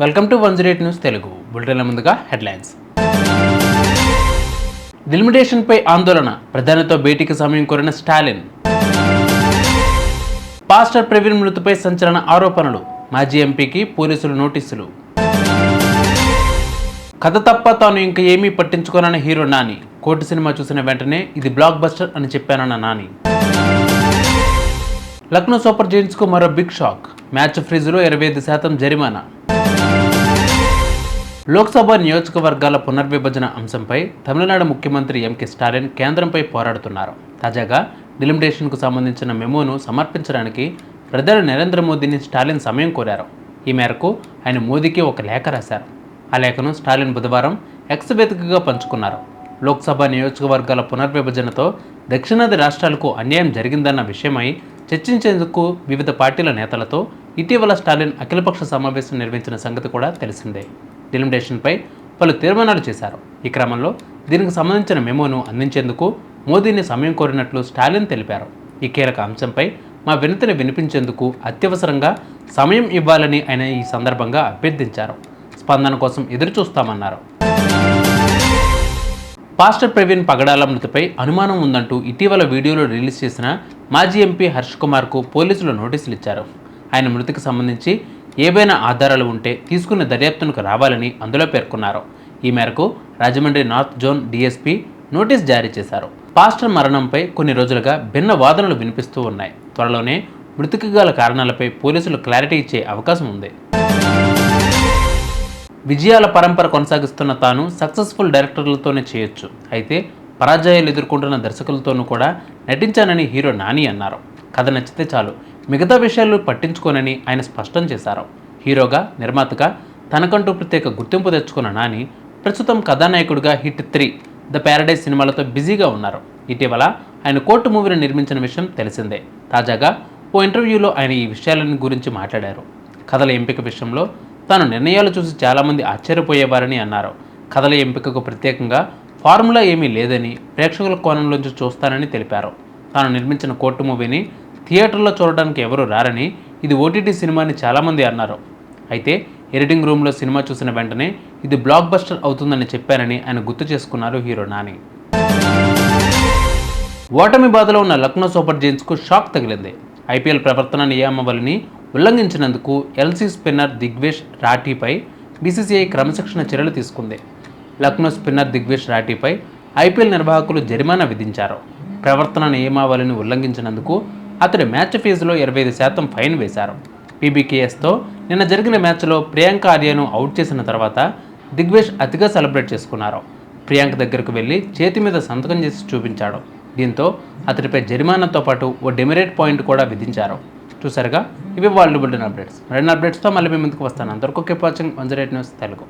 Welcome to one zero eight news Telugu. బులెటిన్ల ముందుగా headlines. లిమిటేషన్పై ఆందోళన ప్రధానితో భేటీకి సమయం కోరిన స్టాలిన్. పాస్టర్ ప్రవీణ్ మృతిపై సంచలన ఆరోపణలు మాజీ ఎంపీకి పోలీసులు నోటీసులు. కథ తప్ప తాను ఇంకా ఏమీ పట్టించుకోనన్న హీరో నాని. కోర్టు సినిమా చూసిన వెంటనే ఇది బ్లాక్ బస్టర్ అని చెప్పానన్న నాని. లక్నో సూపర్ జైంట్స్కు మరో బిగ్ షాక్. మ్యాచ్ ఫ్రిజ్లో ఇరవై ఐదు శాతం జరిమానా. లోక్సభ నియోజకవర్గాల పునర్విభజన అంశంపై తమిళనాడు ముఖ్యమంత్రి ఎంకే స్టాలిన్ కేంద్రంపై పోరాడుతున్నారు. తాజాగా డిలిమిటేషన్కు సంబంధించిన మెమోను సమర్పించడానికి ప్రధాని నరేంద్ర మోదీని స్టాలిన్ సమయం కోరారు. ఈ మేరకు ఆయన మోదీకి ఒక లేఖ రాశారు. ఆ లేఖను స్టాలిన్ బుధవారం ఎక్స్ వేదికగా పంచుకున్నారు. లోక్సభ నియోజకవర్గాల పునర్విభజనతో దక్షిణాది రాష్ట్రాలకు అన్యాయం జరిగిందన్న విషయమై చర్చించేందుకు వివిధ పార్టీల నేతలతో ఇటీవల స్టాలిన్ అఖిలపక్ష సమావేశం నిర్వహించిన సంగతి కూడా తెలిసిందే. డిలిమిటేషన్పై పలు తీర్మానాలు చేశారు. ఈ క్రమంలో దీనికి సంబంధించిన మెమోను అందించేందుకు మోదీని సమయం కోరినట్లు స్టాలిన్ తెలిపారు. ఈ కీలక అంశంపై మా వినతిని వినిపించేందుకు అత్యవసరంగా సమయం ఇవ్వాలని ఆయన ఈ సందర్భంగా అభ్యర్థించారు. స్పందన కోసం ఎదురు చూస్తామన్నారు పాస్టర్ ప్రవీణ్ పగడాల మృతిపై అనుమానం ఉందంటూ ఇటీవల వీడియోలో రిలీజ్ చేసిన మాజీ ఎంపీ హర్ష్ కుమార్కు పోలీసులు నోటీసులు ఇచ్చారు. ఆయన మృతికి సంబంధించి ఏవైనా ఆధారాలు ఉంటే తీసుకున్న దర్యాప్తునకు రావాలని అందులో పేర్కొన్నారు. ఈ మేరకు Rajahmundry north zone DSP notice జారీ చేశారు. పాస్టర్ మరణంపై కొన్ని రోజులుగా భిన్న వాదనలు వినిపిస్తూ ఉన్నాయి. త్వరలోనే మృతికి గల కారణాలపై పోలీసులు క్లారిటీ ఇచ్చే అవకాశం ఉంది. విజయాల పరంపర కొనసాగిస్తున్న తాను సక్సెస్ఫుల్ డైరెక్టర్లతోనే చేయొచ్చు. అయితే పరాజయాలు ఎదుర్కొంటున్న దర్శకులతోనూ కూడా నటించానని హీరో నాని అన్నారు. కథ నచ్చితే చాలు. మిగతా విషయాలు పట్టించుకోనని ఆయన స్పష్టం చేశారు. హీరోగా నిర్మాతగా తనకంటూ ప్రత్యేక గుర్తింపు తెచ్చుకున్న నాని ప్రస్తుతం కథానాయకుడిగా హిట్ త్రీ ద ప్యారడైజ్ సినిమాలతో బిజీగా ఉన్నారు. ఇటీవల ఆయన కోర్టు మూవీని నిర్మించిన విషయం తెలిసిందే. తాజాగా ఓ ఇంటర్వ్యూలో ఆయన ఈ విషయాలని గురించి మాట్లాడారు. కథల ఎంపిక విషయంలో తాను నిర్ణయాలు చూసి చాలామంది ఆశ్చర్యపోయేవారని అన్నారు. కథల ఎంపికకు ప్రత్యేకంగా ఫార్ములా ఏమీ లేదని ప్రేక్షకుల కోణంలోంచి చూస్తానని తెలిపారు. తాను నిర్మించిన కోర్టు మూవీని థియేటర్లో చూడడానికి ఎవరు రారని ఇది ఓటీటీ సినిమా అని చాలామంది అన్నారు. అయితే ఎడిటింగ్ రూమ్లో సినిమా చూసిన వెంటనే ఇది బ్లాక్ బస్టర్ అవుతుందని చెప్పారని ఆయన గుర్తు చేసుకున్నారు హీరో నాని. ఓటమి బాధలో ఉన్న లక్నో సూపర్ జైన్స్కు షాక్ తగిలింది. ఐపీఎల్ ప్రవర్తన నియామావళిని ఉల్లంఘించినందుకు ఎల్సీ స్పిన్నర్ దిగ్వేష్ రాఠీపై బీసీసీఐ క్రమశిక్షణ చర్యలు తీసుకుంది. లక్నో స్పిన్నర్ దిగ్వేష్ రాఠీపై ఐపీఎల్ నిర్వాహకులు జరిమానా విధించారు. ప్రవర్తన నియమావళిని ఉల్లంఘించినందుకు అతడి మ్యాచ్ ఫీజులో ఇరవై ఐదు శాతం ఫైన్ వేశారు. పీబీకేఎస్తో నిన్న జరిగిన మ్యాచ్లో ప్రియాంక ఆర్యను అవుట్ చేసిన తర్వాత దిగ్వేష్ అతిగా సెలబ్రేట్ చేసుకున్నారు. ప్రియాంక దగ్గరకు వెళ్ళి చేతి మీద సంతకం చేసి చూపించాడు. దీంతో అతడిపై జరిమానాతో పాటు ఓ డెమెరేట్ పాయింట్ కూడా విధించారు. చూసారుగా ఇవి వాళ్ళు బుల్డెన్ అప్డేట్స్. మరిన్ని అప్డేట్స్తో మళ్ళీ మీ ముందుకు వస్తాను. అంతవరకు keep watching one zero eight news Telugu.